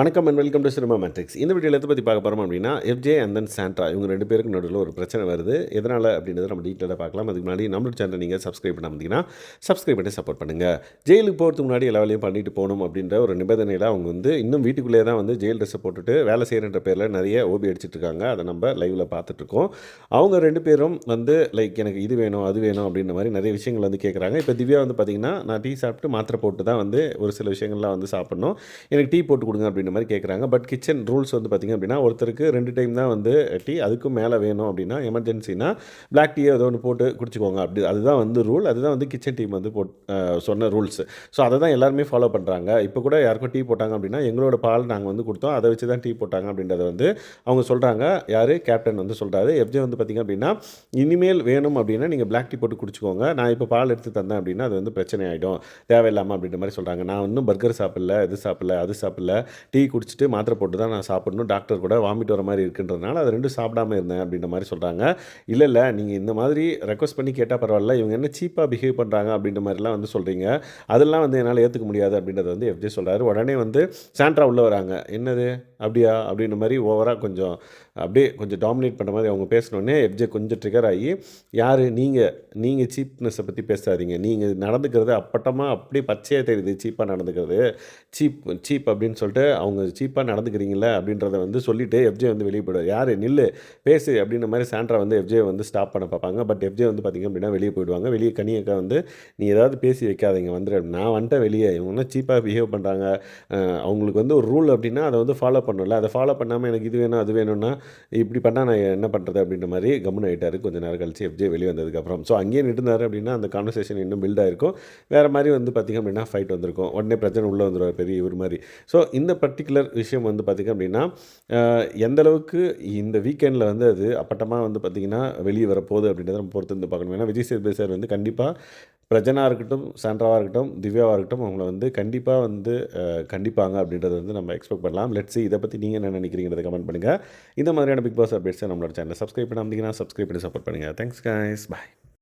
வணக்கம் and welcome to cinema matrix இந்த வீடியோவில் எதை பற்றி பார்க்க போகிறோம் அப்படின்னா எஃப்ஜே அண்ட் தென் சாண்ட்ரா இவங்க ரெண்டு பேருக்கு நடுவில் ஒரு பிரச்சனை வருது. எதனால் அப்படின்றத நம்ம டீட்டெயிலாக பார்க்கலாம். அதுக்கு முன்னாடி நம்மளோட சேனல் நீங்கள் சப்ஸ்கிரைப் பண்ண வந்தீங்கன்னா சப்ஸ்கிரைப் பண்ணி சப்போர்ட் பண்ணுங்கள் ஜெயிலுக்கு போகிறதுக்கு முன்னாடி எல்லா வேலையும் பண்ணிட்டு போகணும் அப்படின்ற ஒரு நிபந்தனையில் அவங்க வந்து இன்னும் வீட்டுக்குள்ளேயே தான் வந்து ஜெயில் ட்ரெஸ்ஸை போட்டுட்டு வேலை செய்கிறன்ற பேரில் நிறைய ஓபி அடிச்சிட்டு இருக்காங்க. அதை நம்ம லைவில் பார்த்துட்ருக்கோம் அவங்க ரெண்டு பேரும் வந்து லைக் எனக்கு இது வேணும் அது வேணும் அப்படின்ற மாதிரி நிறைய விஷயங்கள் வந்து கேட்குறாங்க இப்போ திவ்யா வந்து பார்த்திங்கன்னா நான் டீ சாப்பிட்டு மாத்திரை போட்டு தான் வந்து ஒரு சில விஷயங்கள்லாம் வந்து சாப்பிட்ணும். எனக்கு டீ போட்டு கொடுங்க அப்படின்னு அப்படின்ற மாதிரி கேட்குறாங்க பட் கிச்சன் ரூல்ஸ் வந்து பார்த்திங்க அப்படின்னா ஒருத்தருக்கு ரெண்டு டைம் தான் வந்து டீ அதுக்கும் மேலே வேணும் அப்படின்னா எமர்ஜென்சினா பிளாக் டீ ஏதோ ஒன்று போட்டு குடிச்சிக்கோங்க. அப்படி அதுதான் வந்து ரூல் அதுதான் வந்து கிச்சன் டீம் வந்து போட் சொன்ன ரூல்ஸ் ஸோ அதை தான் எல்லாருமே ஃபாலோ பண்ணுறாங்க இப்போ கூட யாருக்கும் டீ போட்டாங்க அப்படின்னா எங்களோட பால் நாங்கள் வந்து கொடுத்தோம். அதை வச்சு தான் டீ போட்டாங்க அப்படின்றத வந்து அவங்க சொல்கிறாங்க யார்? கேப்டன் வந்து சொல்கிறாரு எஃப்ஜே வந்து பார்த்திங்க அப்படின்னா இனிமேல் வேணும் அப்படின்னா நீங்கள் பிளாக் டீ போட்டு குடிச்சிக்கோங்க. நான் இப்போ பால் எடுத்து தந்தேன் அப்படின்னா அது வந்து பிரச்சனை ஆகிடும் தேவையில்லாமல் அப்படின்ற மாதிரி சொல்கிறாங்க நான் இன்னும் பர்கர் சாப்பிடல இது சாப்பிடல அது சாப்பிடல. டீ குடிச்சிட்டு மாத்திரை போட்டு தான் நான் சாப்பிடணும். டாக்டர் கூட வாமிட் வர மாதிரி இருக்குன்றதுனால அது ரெண்டும் சாப்பிடாம இருந்தேன் அப்படின்ற மாதிரி சொல்கிறாங்க இல்லை இல்லை நீங்கள் இந்த மாதிரி ரெக்வஸ்ட் பண்ணி கேட்டால் பரவாயில்ல. இவங்க என்ன சீப்பாக பிஹேவ் பண்ணுறாங்க அப்படின்ற மாதிரிலாம் வந்து சொல்கிறீங்க அதெல்லாம் வந்து என்னால் ஏற்றுக்க முடியாது அப்படின்றத வந்து எஃப்ஜே சொல்கிறாரு உடனே வந்து சாண்ட்ரா உள்ளே வராங்க. என்னது? அப்படியா? அப்படின்ற மாதிரி ஓவராக கொஞ்சம் அப்படியே கொஞ்சம் டாமினேட் பண்ணுற மாதிரி அவங்க பேசினோடனே எஃப்ஜே கொஞ்சம் ட்ரிகர் ஆகி யார்? நீங்கள் நீங்கள் சீப்னஸை பற்றி பேசாதீங்க. நீங்கள் நடந்துக்கிறது அப்பட்டமாக அப்படியே பச்சையாக தெரியுது. சீப்பாக நடந்துக்கிறது. சீப் சீப் அப்படின்னு சொல்லிட்டு அவங்க சீப்பாக நடந்துக்கிறீங்களே அப்படின்றத வந்து சொல்லிவிட்டு எஃப்ஜே வந்து வெளியே போயிடுவார். யார்? நில்லு பேசு அப்படின்ற மாதிரி சாண்ட்ரா வந்து எஃப்ஜே வந்து ஸ்டாப் பண்ண பார்ப்பாங்க. பட் எஃப்ஜே வந்து பார்த்திங்க அப்படின்னா வெளியே போயிடுவாங்க. வெளியே கனியக்கா வந்து நீ ஏதாவது பேசி வைக்காதீங்க வந்துடு நான் வந்துட்டேன் வெளியே. இவங்க சீப்பாக பிஹேவ் பண்ணுறாங்க அவங்களுக்கு வந்து ஒரு ரூல் அப்படின்னா அதை வந்து ஃபாலோ பண்ணல அதை ஃபாலோ பண்ணாமல் எனக்கு இது வேணும் அது வேணும்னா இப்படி பண்ணால் நான் என்ன பண்ணுறது அப்படின்ற மாதிரி கம்முன் ஆகிட்டார் கொஞ்சம் நேரம் கழிச்சு எஃப்ஜே வெளியே வந்ததுக்கப்புறம் ஸோ அங்கேயே நின்றுனார் அப்படின்னா அந்த கான்வர்சேஷன் இன்னும் பில்ட் இருக்கும் வேறு மாதிரி வந்து பார்த்திங்க அப்படின்னா ஃபைட் வந்திருக்கும். உடனே பிரச்சனை உள்ளே வந்துடுவார் பெரிய இவர் மாதிரி. ஸோ இந்த பட் பர்டிகுலர் விஷயம் வந்து பார்த்திங்க அப்படின்னா எந்தளவுக்கு எந்த அளவுக்கு இந்த வீக்கெண்டில் வந்து அது அப்பட்டமாக வந்து பார்த்திங்கன்னா வெளியே வரப்போகுது அப்படின்றத நம்ம பொறுத்து வந்து பார்க்கணும். ஏன்னா விஜய் சேதுபதி சார் வந்து கண்டிப்பாக பிரஜனாக இருக்கட்டும் சாண்ட்ராவாக இருக்கட்டும் திவ்யாவாக இருக்கட்டும் அவங்கள வந்து கண்டிப்பாக வந்து கண்டிப்பாங்க அப்படின்றத வந்து நம்ம எக்ஸ்பெக்ட் பண்ணலாம். லெட்ஸ் இதை பற்றி நீங்கள் என்ன நினைக்கிறீங்கிறத கமெண்ட் பண்ணுங்கள் இந்த மாதிரியான பிக் பாஸ் அப்டேட்ஸை நம்மளோட சேனலை சப்ஸ்கிரைப் பண்ணாமல் சப்ஸ்கிரைப் பண்ணி சப்போர்ட் பண்ணுங்கள் தேங்க்ஸ் கைஸ் பாய்